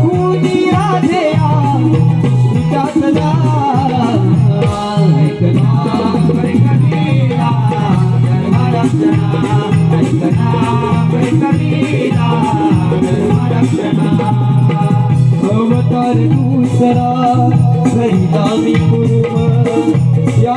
कुनी राधेया तुझातला सवाल या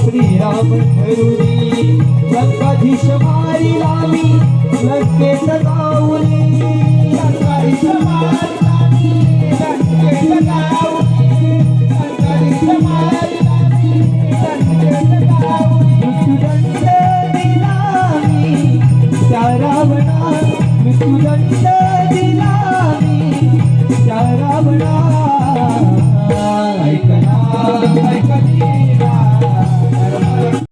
श्रीराम ठरुनी जगदीश मारी लामी लंकेत जाऊनी ऐकना ऐकना ऐकनी